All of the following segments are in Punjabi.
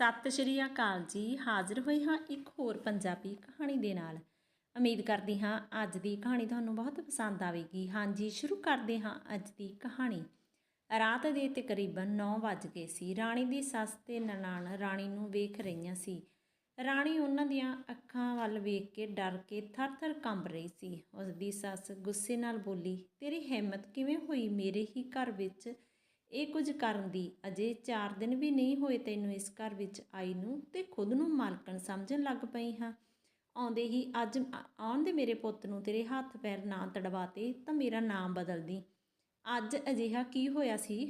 ਸਤਿ ਸ਼੍ਰੀ ਅਕਾਲ ਜੀ। ਹਾਜ਼ਰ ਹੋਏ ਹਾਂ ਇੱਕ ਹੋਰ ਪੰਜਾਬੀ ਕਹਾਣੀ ਦੇ ਨਾਲ। ਉਮੀਦ ਕਰਦੀ ਹਾਂ ਅੱਜ ਦੀ ਕਹਾਣੀ ਤੁਹਾਨੂੰ ਬਹੁਤ ਪਸੰਦ ਆਵੇਗੀ। ਹਾਂਜੀ, ਸ਼ੁਰੂ ਕਰਦੇ ਹਾਂ ਅੱਜ ਦੀ ਕਹਾਣੀ। ਰਾਤ ਦੇ ਤਕਰੀਬਨ 9 ਵੱਜ ਗਏ ਸੀ। ਰਾਣੀ ਦੀ ਸੱਸ ਤੇ ਨਨਾਣ ਰਾਣੀ ਨੂੰ ਵੇਖ ਰਹੀਆਂ ਸੀ। ਰਾਣੀ ਉਹਨਾਂ ਦੀਆਂ ਅੱਖਾਂ ਵੱਲ ਵੇਖ ਕੇ ਡਰ ਕੇ ਥਰ-ਥਰ ਕੰਬ ਰਹੀ ਸੀ। ਉਸ ਦੀ ਸੱਸ ਗੁੱਸੇ ਨਾਲ ਬੋਲੀ, ਤੇਰੀ ਹਿੰਮਤ ਕਿਵੇਂ ਹੋਈ ਮੇਰੇ ਹੀ ਘਰ ਵਿੱਚ ਇਹ ਕੁਝ ਕਰਨ ਦੀ ਅਜੇ 4 ਦਿਨ ਵੀ ਨਹੀਂ ਹੋਏ ਤੈਨੂੰ ਇਸ ਘਰ ਵਿੱਚ ਆਈ ਨੂੰ ਤੇ ਖੁਦ ਨੂੰ ਮਾਲਕਣ ਸਮਝਣ ਲੱਗ ਪਈ ਹਾਂ। ਆਉਂਦੇ ਹੀ ਅੱਜ ਆਉਣ ਦੇ ਮੇਰੇ ਪੁੱਤ ਨੂੰ ਤੇਰੇ ਹੱਥ ਪੈਰ ਨਾ ਤੜਵਾਤੇ ਤਾਂ ਮੇਰਾ ਨਾਮ ਬਦਲ ਦੀ ਅੱਜ ਅਜਿਹਾ ਕੀ ਹੋਇਆ ਸੀ?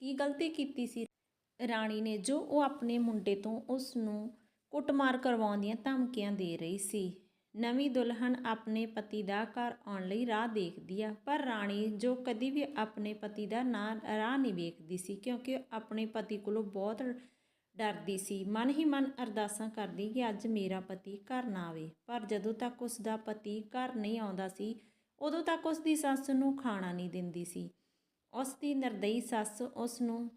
ਕੀ ਗਲਤੀ ਕੀਤੀ ਸੀ? ਰਾਣੀ ਨੇ ਜੋ ਉਹ ਆਪਣੇ ਮੁੰਡੇ ਤੋਂ ਉਸ ਨੂੰ ਕੁੱਟਮਾਰ ਕਰਵਾਉਣ ਦੀਆਂ ਧਮਕੀਆਂ ਦੇ ਰਹੀ ਸੀ। ਨਵੀਂ ਦੁਲਹਨ ਆਪਣੇ ਪਤੀ ਦਾ ਘਰ ਆਉਣ ਲਈ ਰਾਹ ਦੇਖਦੀ ਆ। ਪਰ ਰਾਣੀ ਜੋ ਕਦੀ ਵੀ ਆਪਣੇ ਪਤੀ ਦਾ ਨਾਂ, ਰਾਹ ਨਹੀਂ ਵੇਖਦੀ ਸੀ, ਕਿਉਂਕਿ ਉਹ ਆਪਣੇ ਪਤੀ ਕੋਲੋਂ ਬਹੁਤ ਡਰਦੀ ਸੀ। ਮਨ ਹੀ ਮਨ ਅਰਦਾਸਾਂ ਕਰਦੀ ਕਿ ਅੱਜ ਮੇਰਾ ਪਤੀ ਘਰ ਨਾ ਆਵੇ। ਪਰ ਜਦੋਂ ਤੱਕ ਉਸ ਦਾ ਪਤੀ ਘਰ ਨਹੀਂ ਆਉਂਦਾ ਸੀ, ਉਦੋਂ ਤੱਕ ਉਸ ਦੀ ਸੱਸ ਨੂੰ ਖਾਣਾ ਨਹੀਂ ਦਿੰਦੀ ਸੀ। ਉਸ ਦੀ ਨਿਰਦਈ ਸੱਸ ਉਸ ਨੂੰ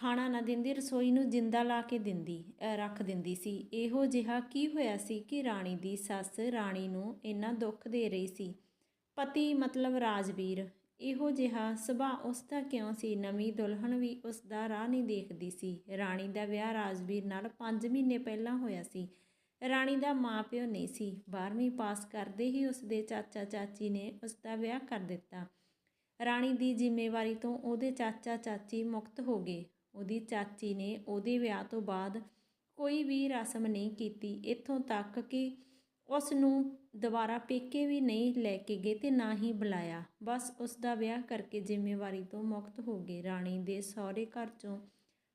ਖਾਣਾ ਨਾ ਦਿੰਦੀ, ਰਸੋਈ ਨੂੰ ਜਿੰਦਾ ਲਾ ਕੇ ਦਿੰਦੀ ਰੱਖ ਦਿੰਦੀ ਸੀ। ਇਹੋ ਜਿਹਾ ਕੀ ਹੋਇਆ ਸੀ ਕਿ ਰਾਣੀ ਦੀ ਸੱਸ ਰਾਣੀ ਨੂੰ ਇੰਨਾ ਦੁੱਖ ਦੇ ਰਹੀ ਸੀ? ਪਤੀ ਮਤਲਬ ਰਾਜਵੀਰ। ਇਹੋ ਜਿਹਾ ਸੁਭਾਅ ਉਸ ਦਾ ਕਿਉਂ ਸੀ? ਨਵੀਂ ਦੁਲਹਨ ਵੀ ਉਸ ਦਾ ਰਾਹ ਨਹੀਂ ਦੇਖਦੀ ਸੀ। ਰਾਣੀ ਦਾ ਵਿਆਹ ਰਾਜਵੀਰ ਨਾਲ 5 ਮਹੀਨੇ ਪਹਿਲਾਂ ਹੋਇਆ ਸੀ। ਰਾਣੀ ਦਾ ਮਾਪਿਓ ਨਹੀਂ ਸੀ। 12ਵੀਂ ਪਾਸ ਕਰਦੇ ਹੀ ਉਸ ਦੇ ਚਾਚਾ ਚਾਚੀ ਨੇ ਉਸ ਦਾ ਵਿਆਹ ਕਰ ਦਿੱਤਾ। ਰਾਣੀ ਦੀ ਜ਼ਿੰਮੇਵਾਰੀ ਤੋਂ ਉਹਦੇ ਚਾਚਾ ਚਾਚੀ ਮੁਕਤ ਹੋ ਗਏ। ਉਹਦੀ ਚਾਚੀ ਨੇ ਉਹਦੇ ਵਿਆਹ ਤੋਂ ਬਾਅਦ ਕੋਈ ਵੀ ਰਸਮ ਨਹੀਂ ਕੀਤੀ। ਇੱਥੋਂ ਤੱਕ ਕਿ ਉਸ ਨੂੰ ਦੁਬਾਰਾ ਪੇਕੇ ਵੀ ਨਹੀਂ ਲੈ ਕੇ ਗਏ ਤੇ ਨਾ ਹੀ ਬੁਲਾਇਆ। ਬਸ ਉਸ ਦਾ ਵਿਆਹ ਕਰਕੇ ਜ਼ਿੰਮੇਵਾਰੀ ਤੋਂ ਮੁਕਤ ਹੋ ਗਏ। ਰਾਣੀ ਦੇ ਸਹੁਰੇ ਘਰ ਚੋਂ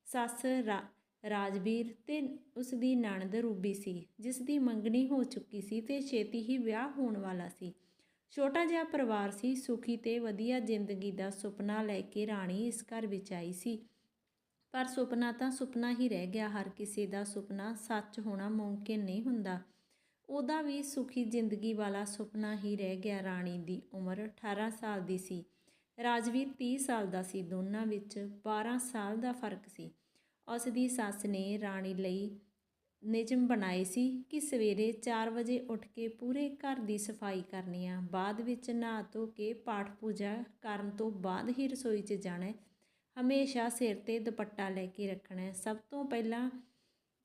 ਸੱਸ ਰਾ- ਰਾਜਵੀਰ ਤੇ ਉਸ ਦੀ ਨਣਦ ਰੂਬੀ ਸੀ ਜਿਸ ਦੀ ਮੰਗਣੀ ਹੋ ਚੁੱਕੀ ਸੀ ਤੇ ਛੇਤੀ ਹੀ ਵਿਆਹ ਹੋਣ ਵਾਲਾ ਸੀ। ਛੋਟਾ ਜਿਹਾ ਪਰਿਵਾਰ ਸੀ, ਸੁਖੀ ਤੇ ਵਧੀਆ ਜ਼ਿੰਦਗੀ ਦਾ ਸੁਪਨਾ ਲੈ ਕੇ ਰਾਣੀ ਇਸ ਘਰ ਵਿੱਚ ਆਈ ਸੀ। ਪਰ ਸੁਪਨਾ ਤਾਂ ਸੁਪਨਾ ਹੀ ਰਹਿ ਗਿਆ, ਹਰ ਕਿਸੇ ਦਾ ਸੁਪਨਾ ਸੱਚ ਹੋਣਾ ਮੁਮਕਿਨ ਨਹੀਂ ਹੁੰਦਾ। ਉਹਦਾ ਵੀ ਸੁਖੀ ਜ਼ਿੰਦਗੀ ਵਾਲਾ ਸੁਪਨਾ ਹੀ ਰਹਿ ਗਿਆ ਰਾਣੀ ਦੀ ਉਮਰ 18 ਸਾਲ ਦੀ ਸੀ। ਰਾਜਵੀਰ 30 ਸਾਲ ਦਾ ਸੀ, ਦੋਨਾਂ ਵਿੱਚ 12 ਸਾਲ ਦਾ ਫ਼ਰਕ ਸੀ। ਉਸ ਦੀ ਸੱਸ ਨੇ ਰਾਣੀ ਲਈ ਨਿਯਮ ਬਣਾਏ ਸੀ ਕਿ ਸਵੇਰੇ 4 ਵਜੇ ਉੱਠ ਕੇ ਪੂਰੇ ਘਰ ਦੀ ਸਫ਼ਾਈ ਕਰਨੀ ਆ। ਬਾਅਦ ਵਿੱਚ ਨਹਾ ਧੋ ਕੇ ਪਾਠ ਪੂਜਾ ਕਰਨ ਤੋਂ ਬਾਅਦ ਹੀ ਰਸੋਈ 'ਚ ਜਾਣਾ ਹਮੇਸ਼ਾ ਸਿਰ ਤੇ ਦੁਪੱਟਾ ਲੈ ਕੇ ਰੱਖਣਾ ਹੈ। ਸਭ ਤੋਂ ਪਹਿਲਾਂ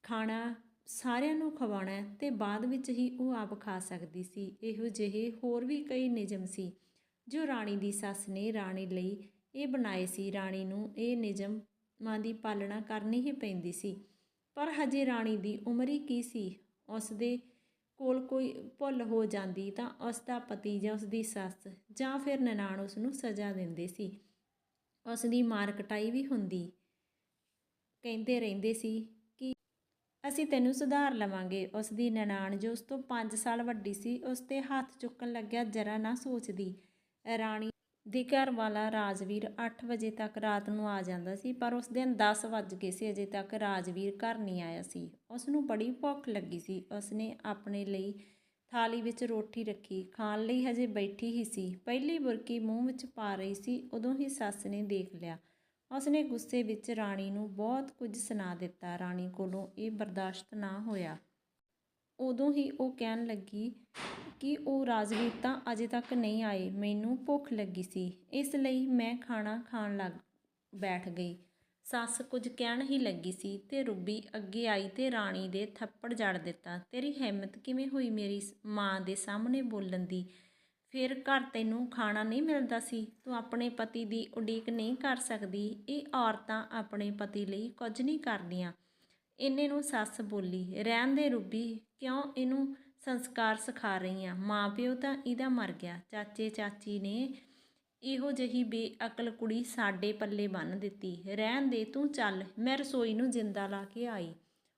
ਖਾਣਾ ਸਾਰਿਆਂ ਨੂੰ ਖਵਾਉਣਾ ਹੈ ਤੇ ਬਾਅਦ ਵਿੱਚ ਹੀ ਉਹ ਆਪ ਖਾ ਸਕਦੀ ਸੀ। ਇਹੋ ਜਿਹੇ ਹੋਰ ਵੀ ਕਈ ਨਿਯਮ ਸੀ ਜੋ ਰਾਣੀ ਦੀ ਸੱਸ ਨੇ ਰਾਣੀ ਲਈ ਇਹ ਬਣਾਏ ਸੀ। ਰਾਣੀ ਨੂੰ ਇਹ ਨਿਯਮਾਂ ਦੀ ਪਾਲਣਾ ਕਰਨੀ ਹੀ ਪੈਂਦੀ ਸੀ। ਪਰ ਹਜੇ ਰਾਣੀ ਦੀ ਉਮਰ ਹੀ ਕੀ ਸੀ? ਉਸ ਦੇ ਕੋਲ ਕੋਈ ਭੁੱਲ ਹੋ ਜਾਂਦੀ ਤਾਂ ਉਸ ਦਾ ਪਤੀ ਜਾਂ ਉਸ ਦੀ ਸੱਸ ਜਾਂ ਫਿਰ ਨਨਾਣ ਉਸ ਨੂੰ ਸਜ਼ਾ ਦਿੰਦੇ ਸੀ। ਉਸ ਦੀ ਮਾਰ ਕਟਾਈ ਵੀ ਹੁੰਦੀ। ਕਹਿੰਦੇ ਰਹਿੰਦੇ ਸੀ ਕਿ ਅਸੀਂ ਤੈਨੂੰ ਸੁਧਾਰ ਲਵਾਂਗੇ। ਉਸ ਦੀ ਨਨਾਣ ਜੋ ਉਸ ਤੋਂ 5 ਸਾਲ ਵੱਡੀ ਸੀ, ਉਸ ਤੇ ਹੱਥ ਚੁੱਕਣ ਲੱਗਿਆ ਜਰਾ ਨਾ ਸੋਚਦੀ। ਰਾਣੀ ਦੀ ਘਰ ਵਾਲਾ ਰਾਜਵੀਰ 8 ਵਜੇ ਤੱਕ ਰਾਤ ਨੂੰ ਆ ਜਾਂਦਾ ਸੀ, ਪਰ ਉਸ ਦਿਨ 10 ਵੱਜ ਗਏ ਸੀ, ਅਜੇ ਤੱਕ ਰਾਜਵੀਰ ਘਰ ਨਹੀਂ ਆਇਆ ਸੀ। ਉਸ ਨੂੰ ਬੜੀ ਭੁੱਖ ਲੱਗੀ ਸੀ। ਉਸ ਨੇ ਆਪਣੇ ਲਈ ਥਾਲੀ ਵਿੱਚ ਰੋਟੀ ਰੱਖੀ। ਖਾਣ ਲਈ ਹਜੇ ਬੈਠੀ ਹੀ ਸੀ। ਪਹਿਲੀ ਬੁਰਕੀ ਮੂੰਹ ਵਿੱਚ ਪਾ ਰਹੀ ਸੀ, ਉਦੋਂ ਹੀ ਸੱਸ ਨੇ ਦੇਖ ਲਿਆ। ਉਸਨੇ ਗੁੱਸੇ ਵਿੱਚ ਰਾਣੀ ਨੂੰ ਬਹੁਤ ਕੁਝ ਸੁਣਾ ਦਿੱਤਾ। ਰਾਣੀ ਕੋਲੋਂ ਇਹ ਬਰਦਾਸ਼ਤ ਨਾ ਹੋਇਆ। ਉਦੋਂ ਹੀ ਉਹ ਕਹਿਣ ਲੱਗੀ ਕਿ ਉਹ ਰਾਜਵੀਰ ਤਾਂ ਅਜੇ ਤੱਕ ਨਹੀਂ ਆਏ ਮੈਨੂੰ ਭੁੱਖ ਲੱਗੀ ਸੀ। ਇਸ ਲਈ ਮੈਂ ਖਾਣਾ ਖਾਣ ਲੱਗ ਬੈਠ ਗਈ। ਸੱਸ ਕੁਝ ਕਹਿਣ ਹੀ ਲੱਗੀ ਸੀ ਤੇ ਰੂਬੀ ਅੱਗੇ ਆਈ ਤੇ ਰਾਣੀ ਦੇ ਥੱਪੜ ਜੜ ਦਿੱਤਾ। ਤੇਰੀ ਹਿੰਮਤ ਕਿਵੇਂ ਹੋਈ ਮੇਰੀ ਮਾਂ ਦੇ ਸਾਹਮਣੇ ਬੋਲਣ ਦੀ? ਫਿਰ ਘਰ ਤੈਨੂੰ ਖਾਣਾ ਨਹੀਂ ਮਿਲਦਾ ਸੀ? ਤੂੰ ਆਪਣੇ ਪਤੀ ਦੀ ਉਡੀਕ ਨਹੀਂ ਕਰ ਸਕਦੀ? ਇਹ ਔਰਤਾਂ ਆਪਣੇ ਪਤੀ ਲਈ ਕੁਝ ਨਹੀਂ ਕਰਦੀਆਂ। ਇੰਨੇ ਨੂੰ ਸੱਸ ਬੋਲੀ, ਰਹਿਣ ਦੇ ਰੂਬੀ, ਕਿਉਂ ਇਹਨੂੰ ਸੰਸਕਾਰ ਸਿਖਾ ਰਹੀ ਆ ਮਾਂ ਪਿਓ ਤਾਂ ਇਹਦਾ ਮਰ ਗਿਆ। ਚਾਚੇ ਚਾਚੀ ਨੇ ਇਹੋ ਜਿਹੀ ਬੇਅਕਲ ਕੁੜੀ ਸਾਡੇ ਪੱਲੇ ਬੰਨ ਦਿੱਤੀ। ਰਹਿਣ ਦੇ ਤੂੰ ਚੱਲ, ਮੈਂ ਰਸੋਈ ਨੂੰ ਜਿੰਦਾ ਲਾ ਕੇ ਆਈ।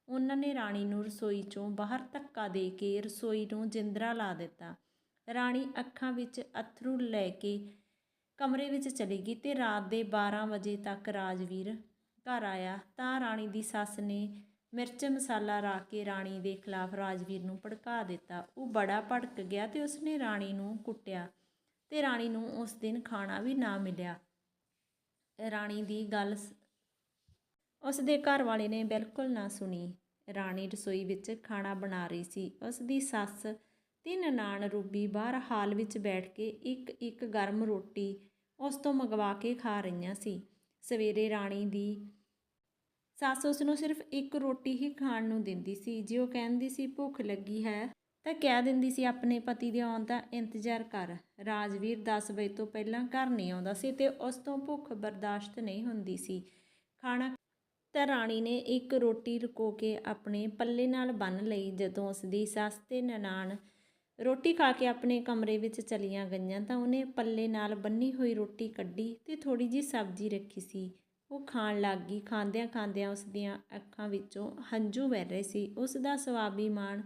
ਉਹਨਾਂ ਨੇ ਰਾਣੀ ਨੂੰ ਰਸੋਈ ਚੋਂ ਬਾਹਰ ਧੱਕਾ ਦੇ ਕੇ ਰਸੋਈ ਨੂੰ ਜਿੰਦਰਾ ਲਾ ਦਿੱਤਾ। ਰਾਣੀ ਅੱਖਾਂ ਵਿੱਚ ਅਥਰੂ ਲੈ ਕੇ ਕਮਰੇ ਵਿੱਚ ਚਲੀ ਗਈ ਤੇ ਰਾਤ ਦੇ 12 ਵਜੇ ਤੱਕ ਰਾਜਵੀਰ ਘਰ ਆਇਆ। ਤਾਂ ਰਾਣੀ ਦੀ ਸੱਸ ਨੇ ਮਿਰਚ ਮਸਾਲਾ ਰੱਖ ਕੇ ਰਾਣੀ ਦੇ ਖਿਲਾਫ ਰਾਜਵੀਰ ਨੂੰ ਭੜਕਾ ਦਿੱਤਾ। ਉਹ ਬੜਾ ਭੜਕ ਗਿਆ ਤੇ ਉਸਨੇ ਰਾਣੀ ਨੂੰ ਕੁੱਟਿਆ। ਤੇ ਰਾਣੀ ਨੂੰ ਉਸ ਦਿਨ ਖਾਣਾ ਵੀ ਨਾ ਮਿਲਿਆ। ਰਾਣੀ ਦੀ ਗੱਲ ਸ- ਉਸ ਦੇ ਘਰ ਵਾਲੇ ਨੇ ਬਿਲਕੁਲ ਨਾ ਸੁਣੀ। ਰਾਣੀ ਰਸੋਈ ਵਿੱਚ ਖਾਣਾ ਬਣਾ ਰਹੀ ਸੀ। ਉਸ ਦੀ ਸੱਸ ਤੇ ਨਨਾਣ ਰੂਬੀ ਬਾਹਰ ਹਾਲ ਵਿੱਚ ਬੈਠ ਕੇ ਇੱਕ ਇੱਕ ਗਰਮ ਰੋਟੀ ਉਸ ਤੋਂ ਮੰਗਵਾ ਕੇ ਖਾ ਰਹੀਆਂ ਸੀ। ਸਵੇਰੇ ਰਾਣੀ ਦੀ ਸੱਸ ਉਸ ਨੂੰ ਸਿਰਫ ਇੱਕ ਰੋਟੀ ਹੀ ਖਾਣ ਨੂੰ ਦਿੰਦੀ ਸੀ। ਜੇ ਉਹ ਕਹਿੰਦੀ ਸੀ, ਭੁੱਖ ਲੱਗੀ ਹੈ ਤਾਂ ਕਹਿ ਦਿੰਦੀ ਸੀ, ਆਪਣੇ ਪਤੀ ਦੇ ਆਉਣ ਦਾ ਇੰਤਜ਼ਾਰ ਕਰ। ਰਾਜਵੀਰ 10 ਵਜੇ ਤੋਂ ਪਹਿਲਾਂ ਘਰ ਨਹੀਂ ਆਉਂਦਾ ਸੀ ਤੇ ਉਸ ਤੋਂ ਭੁੱਖ ਬਰਦਾਸ਼ਤ ਨਹੀਂ ਹੁੰਦੀ ਸੀ। ਖਾਣਾ ਤਾਂ ਰਾਣੀ ਨੇ ਇੱਕ ਰੋਟੀ ਰੁਕੋ ਕੇ ਆਪਣੇ ਪੱਲੇ ਨਾਲ ਬੰਨ ਲਈ, ਜਦੋਂ ਉਸ ਦੀ ਸੱਸ ਤੇ ਨਨਾਣ ਰੋਟੀ ਖਾ ਕੇ ਆਪਣੇ ਕਮਰੇ ਵਿੱਚ ਚਲੀਆਂ ਗਈਆਂ ਤਾਂ ਉਹਨੇ ਪੱਲੇ ਨਾਲ ਬੰਨੀ ਹੋਈ ਰੋਟੀ ਕੱਢੀ ਤੇ ਥੋੜੀ ਜੀ ਸਬਜ਼ੀ ਰੱਖੀ ਸੀ। ਉਹ ਖਾਣ ਲੱਗ ਗਈ। ਖਾਂਦਿਆਂ ਖਾਂਦਿਆਂ ਉਸ ਦੀਆਂ ਅੱਖਾਂ ਵਿੱਚੋਂ ਹੰਝੂ ਵਹਿ ਰਹੇ ਸੀ। ਉਸ ਦਾ ਸਵਾਭੀਮਾਨ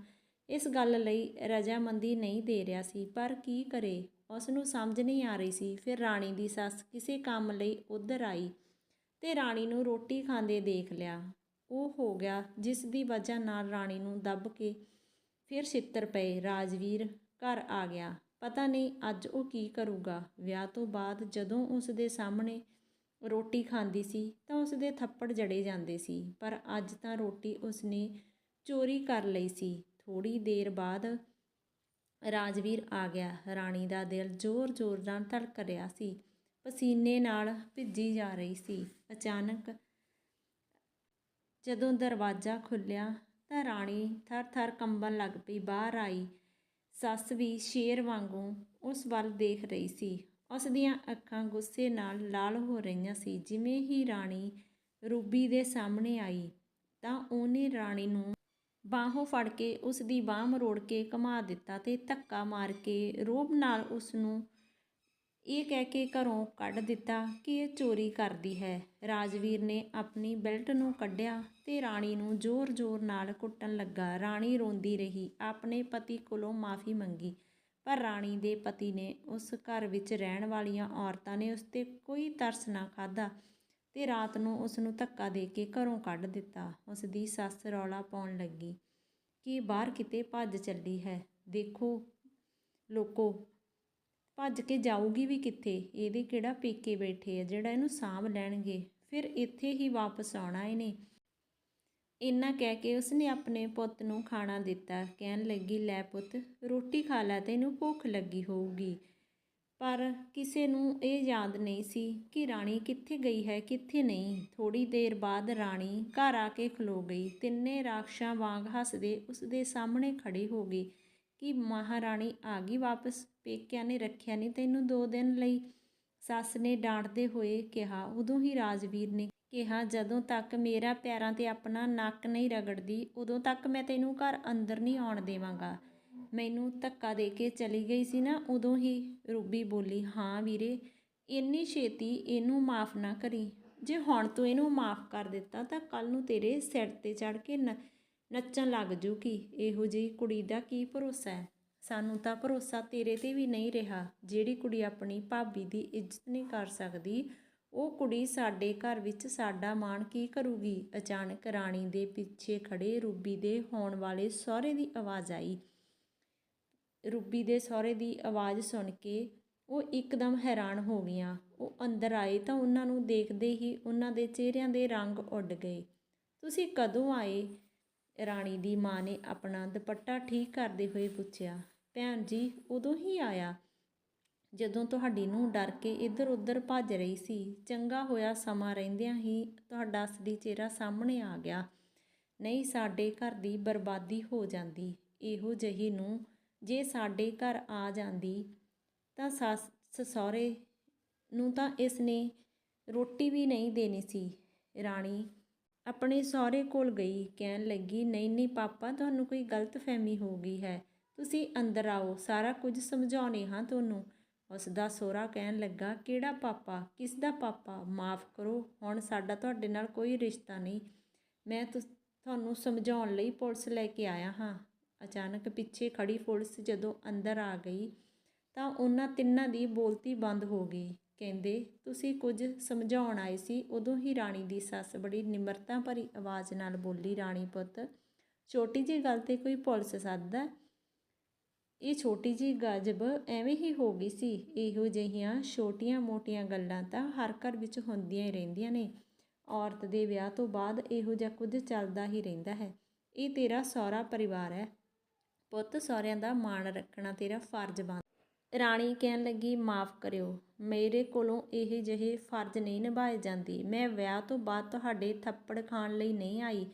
ਇਸ ਗੱਲ ਲਈ ਰਜਾਮੰਦੀ ਨਹੀਂ ਦੇ ਰਿਹਾ ਸੀ, ਪਰ ਕੀ ਕਰੇ? ਉਸ ਨੂੰ ਸਮਝ ਨਹੀਂ ਆ ਰਹੀ ਸੀ। ਫਿਰ ਰਾਣੀ ਦੀ ਸੱਸ ਕਿਸੇ ਕੰਮ ਲਈ ਉੱਧਰ ਆਈ ਤੇ ਰਾਣੀ ਨੂੰ ਰੋਟੀ ਖਾਂਦੇ ਦੇਖ ਲਿਆ। ਉਹ ਹੋ ਗਿਆ, ਜਿਸ ਦੀ ਵਜ੍ਹਾ ਨਾਲ ਰਾਣੀ ਨੂੰ ਦੱਬ ਕੇ ਫਿਰ ਛਿੱਤਰ ਪਏ। ਰਾਜਵੀਰ ਘਰ ਆ ਗਿਆ। ਪਤਾ ਨਹੀਂ ਅੱਜ ਉਹ ਕੀ ਕਰੂਗਾ। ਵਿਆਹ ਤੋਂ ਬਾਅਦ ਜਦੋਂ ਉਸ ਦੇ ਸਾਹਮਣੇ ਰੋਟੀ ਖਾਂਦੀ ਸੀ ਤਾਂ ਉਸ ਦੇ ਥੱਪੜ ਜੜੇ ਜਾਂਦੇ ਸੀ, ਪਰ ਅੱਜ ਤਾਂ ਰੋਟੀ ਉਸਨੇ ਚੋਰੀ ਕਰ ਲਈ ਸੀ। ਥੋੜ੍ਹੀ ਦੇਰ ਬਾਅਦ ਰਾਜਵੀਰ ਆ ਗਿਆ। ਰਾਣੀ ਦਾ ਦਿਲ ਜ਼ੋਰ-ਜ਼ੋਰ ਨਾਲ ਧੜਕ ਰਿਹਾ ਸੀ। ਪਸੀਨੇ ਨਾਲ ਭਿੱਜੀ ਜਾ ਰਹੀ ਸੀ। ਅਚਾਨਕ ਜਦੋਂ ਦਰਵਾਜ਼ਾ ਖੁੱਲਿਆ ਤਾਂ ਰਾਣੀ ਥਰ-ਥਰ ਕੰਬਣ ਲੱਗ ਪਈ। ਬਾਹਰ ਆਈ ਸੱਸ ਵੀ ਸ਼ੇਰ ਵਾਂਗੂ ਉਸ ਵੱਲ ਦੇਖ ਰਹੀ ਸੀ। ਉਸ ਦੀਆਂ ਅੱਖਾਂ ਗੁੱਸੇ ਨਾਲ ਲਾਲ ਹੋ ਰਹੀਆਂ ਸੀ। ਜਿਵੇਂ ਹੀ ਰਾਣੀ ਰੂਬੀ ਦੇ ਸਾਹਮਣੇ ਆਈ ਤਾਂ ਉਹਨੇ ਰਾਣੀ ਨੂੰ ਬਾਹੋਂ ਫੜ ਕੇ ਉਸ ਦੀ ਬਾਹ ਮਰੋੜ ਕੇ ਘੁਮਾ ਦਿੱਤਾ ਤੇ ਧੱਕਾ ਮਾਰ ਕੇ ਰੋਬ ਨਾਲ ਉਸ ਨੂੰ ਇਹ ਕਹਿ ਕੇ ਘਰੋਂ ਕੱਢ ਦਿੱਤਾ ਕਿ ਇਹ ਚੋਰੀ ਕਰਦੀ ਹੈ। ਰਾਜਵੀਰ ਨੇ ਆਪਣੀ ਬੈਲਟ ਨੂੰ ਕੱਢਿਆ ਤੇ ਰਾਣੀ ਨੂੰ ਜ਼ੋਰ-ਜ਼ੋਰ ਨਾਲ ਕੁੱਟਣ ਲੱਗਾ। ਰਾਣੀ ਰੋਂਦੀ ਰਹੀ, ਆਪਣੇ ਪਤੀ ਕੋਲੋਂ ਮਾਫੀ ਮੰਗੀ, ਪਰ ਰਾਣੀ ਦੇ ਪਤੀ ਨੇ ਉਸ ਘਰ ਵਿੱਚ ਰਹਿਣ ਵਾਲੀਆਂ ਔਰਤਾਂ ਨੇ ਉਸ ਤੇ ਕੋਈ ਤਰਸ ਨਾ ਖਾਧਾ। ਤੇ ਰਾਤ ਨੂੰ ਉਸ ਨੂੰ ਧੱਕਾ ਦੇ ਕੇ ਘਰੋਂ ਕੱਢ ਦਿੱਤਾ। ਉਸ ਦੀ ਸੱਸ ਰੌਲਾ ਪਾਉਣ ਲੱਗੀ ਕਿ ਬਾਹਰ ਕਿਤੇ ਭੱਜ ਚੱਲੀ ਹੈ। ਦੇਖੋ ਲੋਕੋ, ਭੱਜ ਕੇ ਜਾਊਗੀ ਵੀ ਕਿੱਥੇ? ਇਹਦੇ ਕਿਹੜਾ ਪੇਕੇ ਬੈਠੇ ਆ, ਜਿਹੜਾ ਇਹਨੂੰ ਸਾਂਭ ਲੈਣਗੇ? ਫਿਰ ਇੱਥੇ ਹੀ ਵਾਪਸ ਆਉਣਾ ਇਹਨੇ। ਇੰਨਾ ਕਹਿ ਕੇ ਉਸਨੇ ਆਪਣੇ ਪੁੱਤ ਨੂੰ ਖਾਣਾ ਦਿੱਤਾ। ਕਹਿਣ ਲੱਗੀ, ਲੈ ਪੁੱਤ, ਰੋਟੀ ਖਾ ਲੈ, ਤੈਨੂੰ ਭੁੱਖ ਲੱਗੀ ਹੋਊਗੀ। ਪਰ ਕਿਸੇ ਨੂੰ ਇਹ ਯਾਦ ਨਹੀਂ ਸੀ ਕਿ ਰਾਣੀ ਕਿੱਥੇ ਗਈ ਹੈ, ਕਿੱਥੇ ਨਹੀਂ। ਥੋੜੀ ਦੇਰ ਬਾਅਦ ਰਾਣੀ ਘਰ ਆ ਕੇ ਖਲੋ ਗਈ। ਤਿੰਨੇ ਰਾਖਸ਼ਾਂ ਵਾਂਗ ਹੱਸਦੇ ਉਸ ਦੇ ਸਾਹਮਣੇ ਖੜੀ ਹੋ ਗਈ ਕਿ ਮਹਾਰਾਣੀ ਆ ਗਈ ਵਾਪਸ, ਪੇਕਿਆਂ ਨੇ ਰੱਖਿਆ ਨਹੀਂ ਤੈਨੂੰ ਦੋ ਦਿਨ ਲਈ। ਸੱਸ ਨੇ ਡਾਂਟਦੇ ਹੋਏ ਕਿਹਾ, ਉਦੋਂ ਹੀ ਰਾਜਵੀਰ ਨੇ ਕਿਹਾ, ਜਦੋਂ ਤੱਕ ਮੇਰਾ ਪੈਰਾਂ ਤੇ ਆਪਣਾ ਨੱਕ ਨਹੀਂ ਰਗੜਦੀ, ਉਦੋਂ ਤੱਕ ਮੈਂ ਤੈਨੂੰ ਘਰ ਅੰਦਰ ਨਹੀਂ ਆਉਣ ਦੇਵਾਂਗਾ। ਮੈਨੂੰ ਧੱਕਾ ਦੇ ਕੇ ਚਲੀ ਗਈ ਸੀ ਨਾ, ਉਦੋਂ ਹੀ ਰੂਬੀ ਬੋਲੀ, ਹਾਂ ਵੀਰੇ, ਇੰਨੀ ਛੇਤੀ ਇਹਨੂੰ ਮਾਫ ਨਾ ਕਰੀ। ਜੇ ਹੁਣ ਤੂੰ ਇਹਨੂੰ ਮਾਫ ਕਰ ਦਿੱਤਾ, ਤਾਂ ਕੱਲ ਨੂੰ ਤੇਰੇ ਸਿਰ ਤੇ ਚੜ ਕੇ ਨ- ਨੱਚਣ ਲੱਗ ਜੂਗੀ। ਇਹੋ ਜਿਹੀ ਕੁੜੀ ਦਾ ਕੀ ਭਰੋਸਾ ਹੈ? ਸਾਨੂੰ ਤਾਂ ਭਰੋਸਾ ਤੇਰੇ ਤੇ ਵੀ ਨਹੀਂ ਰਿਹਾ। ਜਿਹੜੀ ਕੁੜੀ ਆਪਣੀ ਭਾਬੀ ਦੀ ਇੱਜ਼ਤ ਨਹੀਂ ਕਰ ਸਕਦੀ, ਉਹ ਕੁੜੀ ਸਾਡੇ ਘਰ ਵਿੱਚ ਸਾਡਾ ਮਾਣ ਕੀ ਕਰੂਗੀ? ਅਚਾਨਕ ਰਾਣੀ ਦੇ ਪਿੱਛੇ ਖੜੇ ਰੂਬੀ ਦੇ ਹੋਣ ਵਾਲੇ ਸਹੁਰੇ ਦੀ ਆਵਾਜ਼ ਆਈ। ਰੂਬੀ ਦੇ ਸਹੁਰੇ ਦੀ ਆਵਾਜ਼ ਸੁਣ ਕੇ ਉਹ ਇੱਕਦਮ ਹੈਰਾਨ ਹੋ ਗਈਆਂ। ਉਹ ਅੰਦਰ ਆਏ ਤਾਂ ਉਹਨਾਂ ਨੂੰ ਦੇਖਦੇ ਹੀ ਉਹਨਾਂ ਦੇ ਚਿਹਰਿਆਂ ਦੇ ਰੰਗ ਉੱਡ ਗਏ। ਤੁਸੀਂ ਕਦੋਂ ਆਏ? ਰਾਣੀ ਦੀ ਮਾਂ ਨੇ ਆਪਣਾ ਦੁਪੱਟਾ ਠੀਕ ਕਰਦੇ ਹੋਏ ਪੁੱਛਿਆ। ਭੈਣ ਜੀ, ਉਦੋਂ ਹੀ ਆਇਆ। ਜਦੋਂ ਤੁਹਾਡੀ ਨੂੰ ਡਰ ਕੇ ਇੱਧਰ ਉੱਧਰ ਭੱਜ ਰਹੀ ਸੀ, ਚੰਗਾ ਹੋਇਆ ਸਮਾਂ ਰਹਿੰਦਿਆਂ ਹੀ ਤੁਹਾਡਾ ਅਸਲੀ ਚਿਹਰਾ ਸਾਹਮਣੇ ਆ ਗਿਆ। ਨਹੀਂ, ਸਾਡੇ ਘਰ ਦੀ ਬਰਬਾਦੀ ਹੋ ਜਾਂਦੀ। ਇਹੋ ਜਿਹੀ ਨੂੰ ਜੇ ਸਾਡੇ ਘਰ ਆ ਜਾਂਦੀ ਤਾਂ ਸੱਸ ਸਹੁਰੇ ਨੂੰ ਤਾਂ ਇਸ ਨੇ ਰੋਟੀ ਵੀ ਨਹੀਂ ਦੇਣੀ ਸੀ। ਰਾਣੀ ਆਪਣੇ ਸਹੁਰੇ ਕੋਲ ਗਈ, ਕਹਿਣ ਲੱਗੀ, ਨਹੀਂ ਨਹੀਂ ਪਾਪਾ, ਤੁਹਾਨੂੰ ਕੋਈ ਗਲਤ ਫਹਿਮੀ ਹੋ ਗਈ ਹੈ। ਤੁਸੀਂ ਅੰਦਰ ਆਓ, ਸਾਰਾ ਕੁਝ ਸਮਝਾਉਣੇ ਹਾਂ ਤੁਹਾਨੂੰ। ਉਸ ਦਾ ਸਹੁਰਾ ਕਹਿਣ ਲੱਗਾ, ਕਿਹੜਾ ਪਾਪਾ? ਕਿਸ ਦਾ ਪਾਪਾ? ਮਾਫ ਕਰੋ, ਹੁਣ ਸਾਡਾ ਤੁਹਾਡੇ ਨਾਲ ਕੋਈ ਰਿਸ਼ਤਾ ਨਹੀਂ। ਮੈਂ ਤੁਹਾਨੂੰ ਸਮਝਾਉਣ ਲਈ ਪੁਲਿਸ ਲੈ ਕੇ ਆਇਆ ਹਾਂ। ਅਚਾਨਕ ਪਿੱਛੇ ਖੜੀ ਪੁਲਿਸ ਜਦੋਂ ਅੰਦਰ ਆ ਗਈ ਤਾਂ ਉਹਨਾਂ ਤਿੰਨਾਂ ਦੀ ਬੋਲਤੀ ਬੰਦ ਹੋ ਗਈ। ਕਹਿੰਦੇ, ਤੁਸੀਂ ਕੁਝ ਸਮਝਾਉਣ ਆਏ ਸੀ? ਉਦੋਂ ਹੀ ਰਾਣੀ ਦੀ ਸੱਸ ਬੜੀ ਨਿਮਰਤਾ ਭਰੀ ਆਵਾਜ਼ ਨਾਲ ਬੋਲੀ, ਰਾਣੀ ਪੁੱਤ, ਛੋਟੀ ਜੀ ਗੱਲ ਤੇ ਕੋਈ ਪੁਲਿਸ ਸੱਦਦਾ? ਇਹ ਛੋਟੀ ਜੀ ਗਜਬ ਐਵੇਂ ਹੀ ਹੋ ਗਈ ਸੀ। ਇਹੋ ਜਿਹੀਆਂ ਛੋਟੀਆਂ-ਮੋਟੀਆਂ ਗੱਲਾਂ ਤਾਂ ਹਰ ਘਰ ਵਿੱਚ ਹੁੰਦੀਆਂ ਹੀ ਰਹਿੰਦੀਆਂ ਨੇ। ਔਰਤ ਦੇ ਵਿਆਹ ਤੋਂ ਬਾਅਦ ਇਹੋ ਜਿਹਾ ਕੁਝ ਚੱਲਦਾ ਹੀ ਰਹਿੰਦਾ ਹੈ। ਇਹ ਤੇਰਾ ਸਹੁਰਾ ਪਰਿਵਾਰ ਹੈ। ਪੁੱਤ ਸਹੁਰਿਆਂ ਦਾ ਮਾਣ ਰੱਖਣਾ ਤੇਰਾ ਫਰਜ਼ ਬਣ। ਰਾਣੀ ਕਹਿਣ ਲੱਗੀ, ਮਾਫ ਕਰਿਓ, ਮੇਰੇ ਕੋਲੋਂ ਇਹ ਜਿਹੇ ਫਰਜ਼ ਨਹੀਂ ਨਿਭਾਏ ਜਾਂਦੇ। ਮੈਂ ਵਿਆਹ ਤੋਂ ਬਾਅਦ ਤੁਹਾਡੇ ਥੱਪੜ ਖਾਣ ਲਈ ਨਹੀਂ ਆਈ।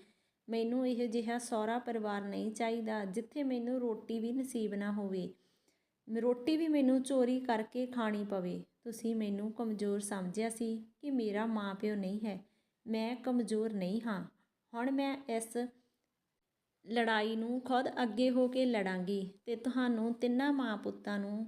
ਮੈਨੂੰ ਇਹ ਜਿਹਾ ਸਹੁਰਾ ਪਰਿਵਾਰ ਨਹੀਂ ਚਾਹੀਦਾ, ਜਿੱਥੇ ਮੈਨੂੰ ਰੋਟੀ ਵੀ ਨਸੀਬ ਨਾ ਹੋਵੇ। ਰੋਟੀ ਵੀ ਮੈਨੂੰ ਚੋਰੀ ਕਰਕੇ ਖਾਣੀ ਪਵੇ। ਤੁਸੀਂ ਮੈਨੂੰ ਕਮਜ਼ੋਰ ਸਮਝਿਆ ਸੀ ਕਿ ਮੇਰਾ ਮਾਪਿਓ ਨਹੀਂ ਹੈ। ਮੈਂ ਕਮਜ਼ੋਰ ਨਹੀਂ ਹਾਂ। ਹੁਣ ਮੈਂ ਇਸ ਲੜਾਈ ਨੂੰ ਖੁਦ ਅੱਗੇ ਹੋ ਕੇ ਲੜਾਂਗੀ ਅਤੇ ਤੁਹਾਨੂੰ ਤਿੰਨਾਂ ਮਾਂ ਪੁੱਤਾਂ ਨੂੰ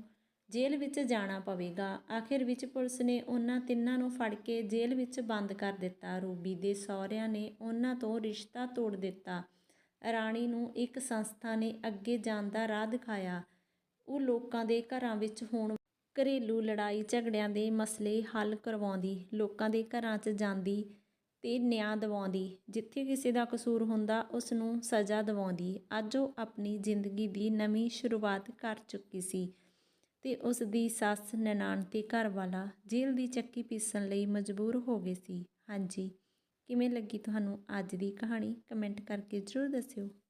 ਜੇਲ੍ਹ ਵਿੱਚ ਜਾਣਾ ਪਵੇਗਾ। ਆਖਿਰ ਵਿੱਚ ਪੁਲਿਸ ਨੇ ਉਹਨਾਂ ਤਿੰਨਾਂ ਨੂੰ ਫੜ ਕੇ ਜੇਲ੍ਹ ਵਿੱਚ ਬੰਦ ਕਰ ਦਿੱਤਾ। ਰੂਬੀ ਦੇ ਸਹੁਰਿਆਂ ਨੇ ਉਹਨਾਂ ਤੋਂ ਰਿਸ਼ਤਾ ਤੋੜ ਦਿੱਤਾ। ਰਾਣੀ ਨੂੰ ਇੱਕ ਸੰਸਥਾ ਨੇ ਅੱਗੇ ਜਾਣ ਦਾ ਰਾਹ ਦਿਖਾਇਆ। ਉਹ ਲੋਕਾਂ ਦੇ ਘਰਾਂ ਵਿੱਚ ਹੋਣ ਘਰੇਲੂ ਲੜਾਈ ਝਗੜਿਆਂ ਦੇ ਮਸਲੇ ਹੱਲ ਕਰਵਾਉਂਦੀ, ਲੋਕਾਂ ਦੇ ਘਰਾਂ 'ਚ ਜਾਂਦੀ ਤੇ ਨਿਆਂ ਦਿਵਾਉਂਦੀ। ਜਿੱਥੇ ਕਿਸੇ ਦਾ ਕਸੂਰ ਹੁੰਦਾ ਉਸ ਨੂੰ ਸਜ਼ਾ ਦਿਵਾਉਂਦੀ। ਅੱਜ ਉਹ ਆਪਣੀ ਜ਼ਿੰਦਗੀ ਦੀ ਨਵੀਂ ਸ਼ੁਰੂਆਤ ਕਰ ਚੁੱਕੀ ਸੀ ਤੇ ਉਸ ਦੀ ਸੱਸ ਨਨਾਣ ਤੇ ਘਰ ਵਾਲਾ ਜੇਲ੍ਹ ਦੀ ਚੱਕੀ ਪੀਸਣ ਲਈ ਮਜਬੂਰ ਹੋ ਗਏ ਸੀ। ਹਾਂਜੀ, ਕਿਵੇਂ ਲੱਗੀ ਤੁਹਾਨੂੰ ਅੱਜ ਦੀ ਕਹਾਣੀ? ਕਮੈਂਟ ਕਰਕੇ ਜ਼ਰੂਰ ਦੱਸਿਓ।